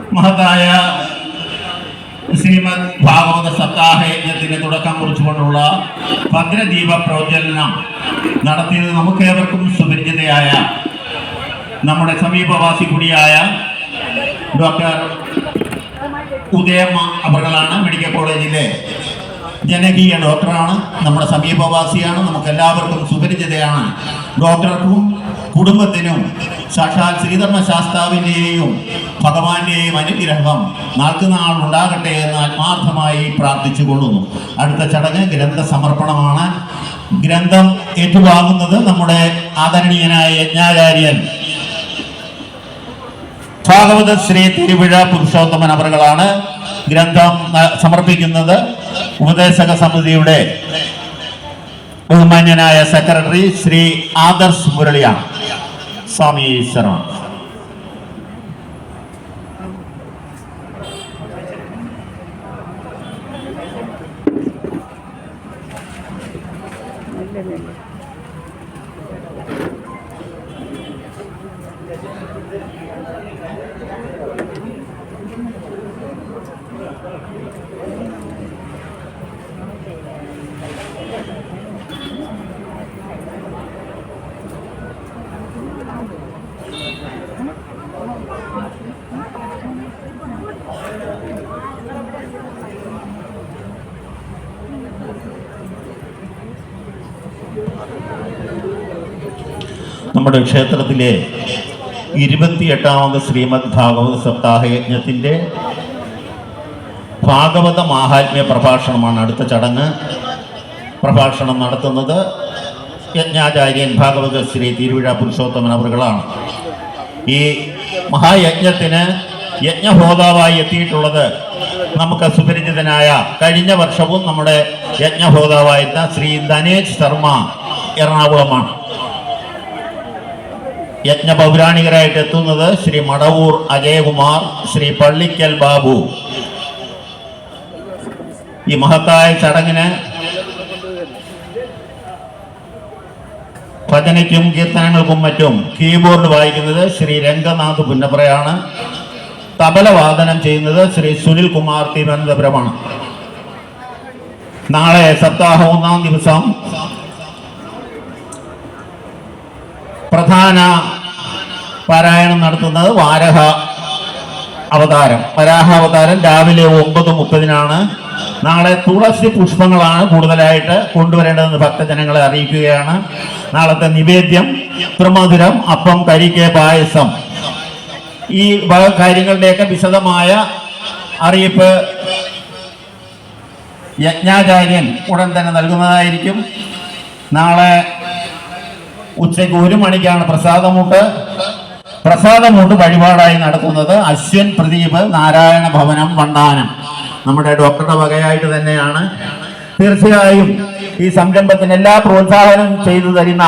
മഹത്തായ ശ്രീമദ് ഭാഗവത സപ്താഹ യജ്ഞത്തിന്റെ തുടക്കം കുറിച്ചുകൊണ്ടുള്ള ഭദ്രദീപ പ്രോജ്വലനം നടത്തിയത് നമുക്കേവർക്കും സുപരിചിതയായ നമ്മുടെ സമീപവാസി കൂടിയായ ഡോക്ടർ ഉദയമ്മ അവർകളാണ്. മെഡിക്കൽ കോളേജിലെ ജനകീയ ഡോക്ടറാണ്. നമ്മുടെ സമീപവാസിയാണ്. നമുക്ക് എല്ലാവർക്കും സുപരിചിതയാണ്. ഡോക്ടർക്കും കുടുംബത്തിനും സാക്ഷാൽ ശ്രീധർമ്മ ശാസ്താവിന്റെയും ഭഗവാന്റെയും അനുഗ്രഹം നാൾക്കുനാൾ ഉണ്ടാകട്ടെ എന്ന് ആത്മാർത്ഥമായി പ്രാർത്ഥിച്ചു കൊള്ളുന്നു അടുത്ത ചടങ്ങ് ഗ്രന്ഥ സമർപ്പണമാണ്. ഗ്രന്ഥം ഏറ്റുവാങ്ങുന്നത് നമ്മുടെ ആദരണീയനായ യജ്ഞാചാര്യൻ ഭാഗവത ശ്രീ തിരുവിഴ പുരുഷോത്തമൻ അവറുകളാണ് ഗ്രന്ഥം സമർപ്പിക്കുന്നത്. ഉപദേശക സമിതിയുടെ ബഹുമാന്യനായ സെക്രട്ടറി ശ്രീ ആദർശ് മുരളിയാണ്. سامي سران നമ്മുടെ ക്ഷേത്രത്തിലെ ഇരുപത്തിയെട്ടാമത് ശ്രീമദ് ഭാഗവത സപ്താഹ യജ്ഞത്തിന്റെ ഭാഗവത മാഹാത്മ്യ പ്രഭാഷണമാണ് അടുത്ത ചടങ്ങ്. പ്രഭാഷണം നടത്തുന്നത് യജ്ഞാചാര്യൻ ഭാഗവത ശ്രീ തിരുവിഴ പുരുഷോത്തമൻ അവറുകളാണ്. ഈ മഹായജ്ഞത്തിന് യജ്ഞഹോതാവായി എത്തിയിട്ടുള്ളത് നമുക്ക് സുപരിചിതനായ കഴിഞ്ഞ വർഷവും നമ്മുടെ യജ്ഞഹോതാവായിരുന്ന ശ്രീ ധനേഷ് ശർമ്മ എറണാകുളമാണ്. യജ്ഞ പൗരാണികരായിട്ട് എത്തുന്നത് ശ്രീ മടവൂർ അജയകുമാർ ശ്രീ പള്ളിക്കൽ ബാബു. ഈ മഹത്തായ ചടങ്ങിന് ഭജനയ്ക്കും കീർത്തനങ്ങൾക്കും മറ്റും കീബോർഡ് വായിക്കുന്നത് ശ്രീ രംഗനാഥ് പുന്നപ്രയാണ്. തബല വാദനം ചെയ്യുന്നത് ശ്രീ സുനിൽ കുമാർ തിരുവനന്തപുരമാണ്. നാളെ സപ്താഹ ഒന്നാം ദിവസം പ്രധാന പാരായണം നടത്തുന്നത് വാരഹ അവതാരം. വരാഹ അവതാരം രാവിലെ ഒമ്പത് മുപ്പതിനാണ്. നാളെ തുളസി പുഷ്പങ്ങളാണ് കൂടുതലായിട്ട് കൊണ്ടുവരേണ്ടതെന്ന് ഭക്തജനങ്ങളെ അറിയിക്കുകയാണ്. നാളത്തെ നിവേദ്യം ത്രിമധുരം അപ്പം കരിക്ക് പായസം. ഈ കാര്യങ്ങളുടെയൊക്കെ വിശദമായ അറിയിപ്പ് യജ്ഞാചാര്യൻ ഉടൻ തന്നെ നൽകുന്നതായിരിക്കും. നാളെ ഉച്ചയ്ക്ക് ഒരു മണിക്കാണ് പ്രസാദമൂട്ട്. പ്രസാദമൂട്ട് വഴിപാടായി നടക്കുന്നത് അശ്വൻ പ്രദീപ് നാരായണ ഭവനം വണ്ടാനം. നമ്മുടെ ഡോക്ടറുടെ വകയായിട്ട് തന്നെയാണ്. തീർച്ചയായും ഈ സംരംഭത്തിന് എല്ലാ പ്രോത്സാഹനവും ചെയ്തു തരുന്ന